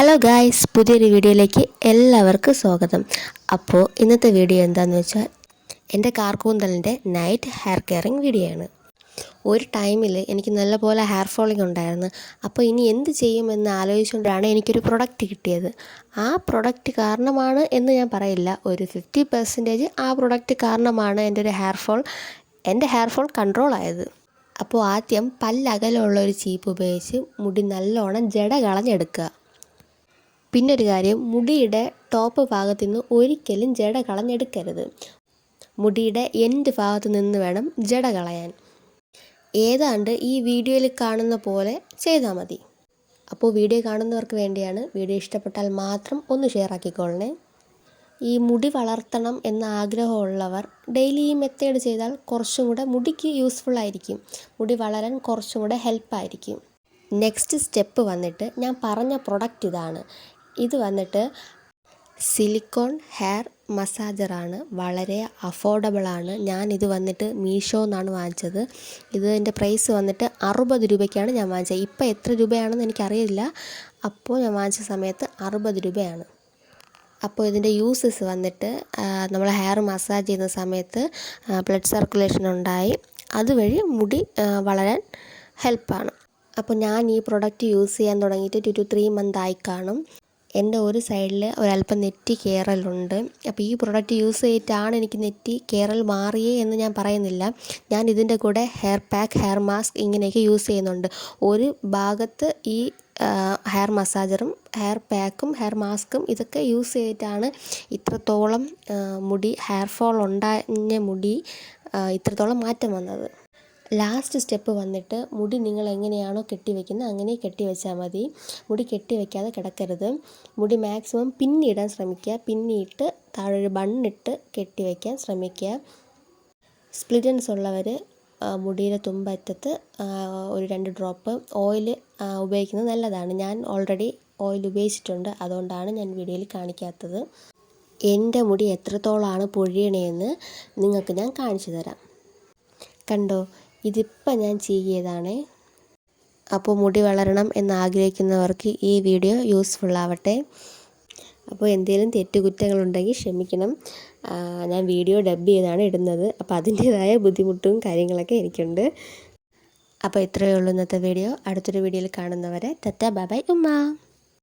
Hello guys പുതിയൊരു വീഡിയോയിലേക്ക് എല്ലാവർക്കും സ്വാഗതം. അപ്പോൾ ഇന്നത്തെ വീഡിയോ എന്താണെന്ന് വെച്ചാൽ എന്റെ കാർക്കൂന്തലിന്റെ നൈറ്റ് ഹെയർ കെയറിങ് വീഡിയോ ആണ്. ഒരു ടൈമിൽ എനിക്ക് നല്ലപോലെ ഹെയർ ഫോളിങ് ഉണ്ടായിരുന്നു. അപ്പോൾ ഇനി എന്ത് ചെയ്യുമെന്ന് ആലോചിച്ചുകൊണ്ടാണ് എനിക്കൊരു പ്രൊഡക്റ്റ് കിട്ടിയത്. ആ പ്രൊഡക്റ്റ് കാരണമാണ് എന്ന് ഞാൻ പറയില്ല. ഒരു ഫിഫ്റ്റി പെർസെന്റേജ് ആ പ്രൊഡക്റ്റ് കാരണമാണ് എന്റെ ഒരു ഹെയർ ഫോൾ എന്റെ ഹെയർ ഫോൾ കൺട്രോൾ ആയത്. അപ്പോൾ ആദ്യം പല്ലകലമുള്ള ഒരു ചീപ്പ് ഉപയോഗിച്ച് മുടി നല്ലോണം ജട കളഞ്ഞെടുക്കുക. പിന്നെ ഒരു കാര്യം മുടിയുടെ ടോപ്പ് ഭാഗത്തു നിന്ന് ഒരിക്കലും ജട കളഞ്ഞെടുക്കരുത്. മുടിയുടെ എൻഡ് ഭാഗത്ത് നിന്ന് വേണം ജട കളയാൻ. ഏതാണ്ട് ഈ വീഡിയോയിൽ കാണുന്ന പോലെ ചെയ്താൽ മതി. അപ്പോൾ വീഡിയോ കാണുന്നവർക്ക് വേണ്ടിയാണ് വീഡിയോ ഇഷ്ടപ്പെട്ടാൽ മാത്രം ഒന്ന് ഷെയർ ആക്കിക്കൊള്ളണേ. ഈ മുടി വളർത്തണം എന്ന ആഗ്രഹമുള്ളവർ ഡെയിലി ഈ മെത്തേഡ് ചെയ്താൽ കുറച്ചും കൂടെ മുടിക്ക് യൂസ്ഫുൾ ആയിരിക്കും. മുടി വളരാൻ കുറച്ചും കൂടെ ഹെൽപ്പായിരിക്കും നെക്സ്റ്റ് സ്റ്റെപ്പ് വന്നിട്ട് ഞാൻ പറഞ്ഞ പ്രൊഡക്റ്റ് ഇതാണ്. ഇത് വന്നിട്ട് സിലിക്കോൺ ഹെയർ മസാജറാണ്. വളരെ അഫോർഡബിളാണ്. ഞാൻ ഇത് വന്നിട്ട് മീഷോ എന്നാണ് വാങ്ങിച്ചത്. ഇതിന്റെ പ്രൈസ് വന്നിട്ട് അറുപത് രൂപയ്ക്കാണ് ഞാൻ വാങ്ങിച്ചത്. ഇപ്പോൾ എത്ര രൂപയാണെന്ന് എനിക്കറിയില്ല. അപ്പോൾ ഞാൻ വാങ്ങിച്ച സമയത്ത് അറുപത് രൂപയാണ്. അപ്പോൾ ഇതിന്റെ യൂസസ് വന്നിട്ട് നമ്മൾ ഹെയർ മസാജ് ചെയ്യുന്ന സമയത്ത് ബ്ലഡ് സർക്കുലേഷൻ ഉണ്ടായി. അതുവഴി മുടി വളരാൻ ഹെൽപ്പാണ്. അപ്പോൾ ഞാൻ ഈ പ്രൊഡക്റ്റ് യൂസ് ചെയ്യാൻ തുടങ്ങിയിട്ട് ടു ത്രീ മന്ത് ആയി കാണും. എന്റെ ഒരു സൈഡിൽ ഒരല്പം നെറ്റി കയറലുണ്ട് അപ്പോൾ ഈ പ്രൊഡക്റ്റ് യൂസ് ചെയ്തിട്ടാണ് എനിക്ക് നെറ്റി കയറൽ മാറിയേ എന്ന് ഞാൻ പറയുന്നില്ല. ഞാൻ ഇതിന്റെ കൂടെ ഹെയർ പാക്ക് ഹെയർ മാസ്ക് ഇങ്ങനെയൊക്കെ യൂസ് ചെയ്യുന്നുണ്ട്. ഒരു ഭാഗത്ത് ഈ ഹെയർ മസാജറും ഹെയർ പാക്കും ഹെയർ മാസ്കും ഇതൊക്കെ യൂസ് ചെയ്തിട്ടാണ് ഇത്രത്തോളം മുടി ഹെയർ ഫോൾ ഉണ്ടായ മുടി ഇത്രത്തോളം മാറ്റം വന്നത്. ലാസ്റ്റ് സ്റ്റെപ്പ് വന്നിട്ട് മുടി നിങ്ങൾ എങ്ങനെയാണോ കെട്ടി വെക്കുന്നത് അങ്ങനെ കെട്ടി വെച്ചാൽ മതി. മുടി കെട്ടി വെക്കാതെ കിടക്കരുത്. മുടി മാക്സിമം പിന്നിടാൻ ശ്രമിക്കുക. പിന്നിയിട്ട് താഴെ ഒരു ബണ്ണിട്ട് കെട്ടി വയ്ക്കാൻ ശ്രമിക്കുക സ്പ്ലിറ്റൻസ് ഉള്ളവർ മുടിയുടെ തുമ്പറ്റത്ത് ഒരു രണ്ട് ഡ്രോപ്പ് ഓയിൽ ഉപയോഗിക്കുന്നത് നല്ലതാണ്. ഞാൻ ഓൾറെഡി ഓയിൽ ഉപയോഗിച്ചിട്ടുണ്ട്. അതുകൊണ്ടാണ് ഞാൻ വീഡിയോയിൽ കാണിക്കാത്തത്. എന്റെ മുടി എത്രത്തോളമാണ് പൊഴിയണേന്ന് നിങ്ങൾക്ക് ഞാൻ കാണിച്ചു തരാം. കണ്ടോ? ഇതിപ്പോൾ ഞാൻ ചെയ്തതാണ് അപ്പോൾ മുടി വളരണം എന്നാഗ്രഹിക്കുന്നവർക്ക് ഈ വീഡിയോ യൂസ്ഫുൾ ആവട്ടെ. അപ്പോൾ എന്തെങ്കിലും തെറ്റുകുറ്റങ്ങളുണ്ടെങ്കിൽ ക്ഷമിക്കണം. ഞാൻ വീഡിയോ ഡബ് ചെയ്താണ് ഇടുന്നത്. അപ്പോൾ അതിന്റേതായ ബുദ്ധിമുട്ടും കാര്യങ്ങളൊക്കെ എനിക്കുണ്ട്. അപ്പോൾ ഇത്രയേ ഉള്ളൂ ഇന്നത്തെ വീഡിയോ. അടുത്തൊരു വീഡിയോയിൽ കാണുന്നവരെ തത്ത ബൈ ഉമ്മ.